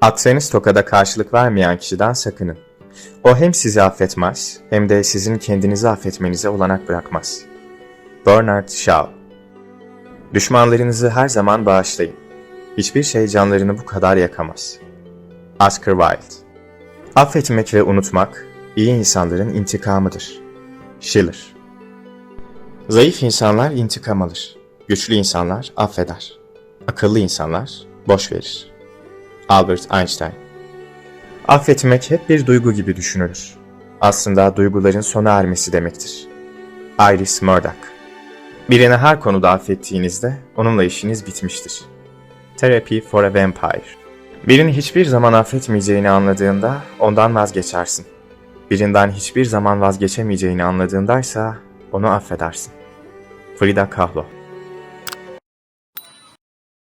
Attığınız tokada karşılık vermeyen kişiden sakının. O hem sizi affetmez hem de sizin kendinizi affetmenize olanak bırakmaz. Bernard Shaw Düşmanlarınızı her zaman bağışlayın. Hiçbir şey canlarını bu kadar yakamaz. Oscar Wilde Affetmek ve unutmak, iyi insanların intikamıdır. Schiller Zayıf insanlar intikam alır. Güçlü insanlar affeder. Akıllı insanlar boş verir. Albert Einstein Affetmek hep bir duygu gibi düşünülür. Aslında duyguların sona ermesi demektir. Iris Murdoch Birini her konuda affettiğinizde onunla işiniz bitmiştir. Therapy for a Vampire Birini hiçbir zaman affetmeyeceğini anladığında ondan vazgeçersin. Birinden hiçbir zaman vazgeçemeyeceğini anladığındaysa onu affedersin. Frida Kahlo